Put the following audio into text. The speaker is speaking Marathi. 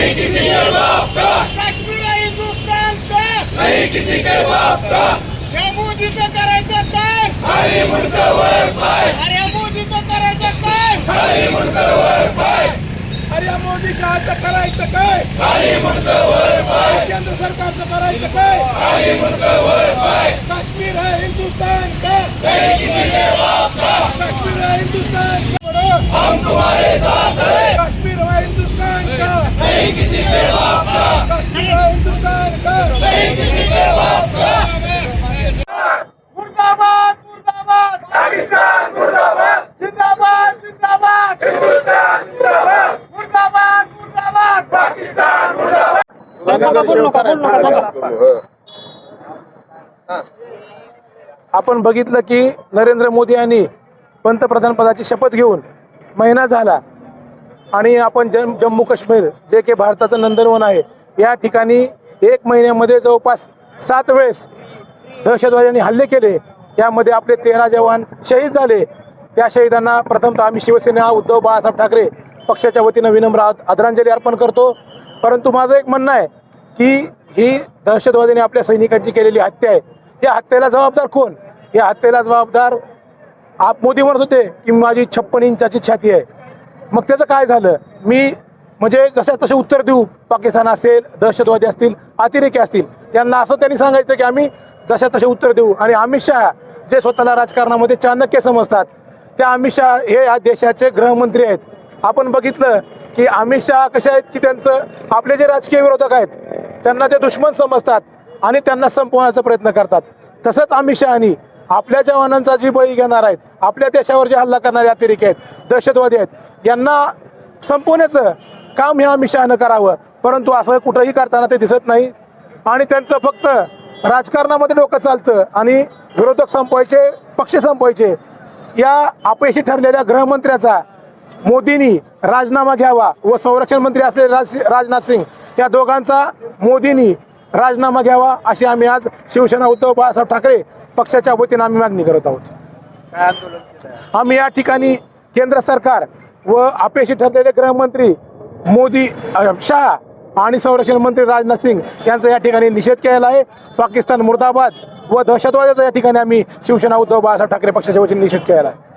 नहीं किसी के बाप का कश्मीर आहे हिंदुस्थान का नहीं किसी के बाप का या मोदीचं करायचं काय खाली मुंडकर वर पाय अरे या मोदीचं करायचं काय खाली मुंडकर वर पाय अरे या मोदी शहाचं करायचं काय खाली मुंडकर वर पाय केंद्र सरकारचं करायचं काय खाली मुंडकर वर पाय काश्मीर है हिंदुस्तान का नहीं किसी के बाप का काश्मीर है हिंदुस्तान का बड़ो हम तुम्हारे साथ हैं काश्मीर है हिंदुस्तान का नहीं किसी के बाप का काश्मीर है हिंदुस्तान का नहीं किसी के बाप का मुर्दाबाद मुर्दाबाद पाकिस्तान मुर्दाबाद जिंदाबाद जिंदाबाद हिंदुस्तान मुर्दाबाद मुर्दाबाद मुर्दाबाद पाकिस्तान मुर्दाबाद आपण बघितलं की नरेंद्र मोदी यांनी पंतप्रधान पदाची शपथ घेऊन महिना झाला. आणि आपण जम जम्मू काश्मीर जे की भारताचं नंदनवन आहे या ठिकाणी एक महिन्यामध्ये जवळपास सात वेळेस दहशतवाद्यांनी हल्ले केले. यामध्ये आपले तेरा जवान शहीद झाले. त्या शहीदांना प्रथमतः आम्ही शिवसेना उद्धव बाळासाहेब ठाकरे पक्षाच्या वतीनं विनम्र आदरांजली अर्पण करतो. परंतु माझं एक म्हणणं आहे की ही दहशतवाद्यांनी आपल्या सैनिकांची केलेली हत्या आहे. या हत्येला जबाबदार कोण? या हत्येला जबाबदार आप मोदी म्हणत होते की माझी छप्पन इंचाची छाती आहे. मग त्याचं काय झालं? मी म्हणजे जशा तसे उत्तर देऊ पाकिस्तान असेल दहशतवादी असतील अतिरेकी असतील यांना असं त्यांनी सांगायचं की आम्ही जशा तसे उत्तर देऊ. आणि अमित शहा जे स्वतःला राजकारणामध्ये चाणक्य समजतात त्या अमित शहा हे या देशाचे गृहमंत्री आहेत. आपण बघितलं की अमित शहा कसे आहेत की त्यांचं आपले जे राजकीय विरोधक आहेत त्यांना ते दुश्मन समजतात आणि त्यांना संपवण्याचा प्रयत्न करतात. तसंच अमित शहानी आपल्या जवानांचा जी बळी घेणार आहेत आपल्या देशावर जे हल्ला करणारे अतिरेकी आहेत दहशतवादी आहेत यांना संपवण्याचं काम हे अमित शहानं करावं. परंतु असं कुठंही करताना ते दिसत नाही. आणि त्यांचं फक्त राजकारणामध्ये डोकं चालतं आणि विरोधक संपवायचे पक्ष संपवायचे या अपयशी ठरलेल्या गृहमंत्र्याचा मोदींनी राजीनामा घ्यावा व संरक्षण मंत्री असलेले राज राजनाथ सिंग या दोघांचा मोदींनी राजीनामा घ्यावा अशी आम्ही आज शिवसेना उद्धव बाळासाहेब ठाकरे पक्षाच्या वतीनं आम्ही मागणी करत आहोत. आम्ही या ठिकाणी केंद्र सरकार व अपयशी ठरलेले गृहमंत्री मोदी शहा आणि संरक्षण मंत्री राजनाथ सिंग यांचा या ठिकाणी निषेध केलेला आहे. पाकिस्तान मुर्दाबाद व दहशतवादाचा या ठिकाणी आम्ही शिवसेना उद्धव बाळासाहेब ठाकरे पक्षाच्या वतीने निषेध केलेला आहे.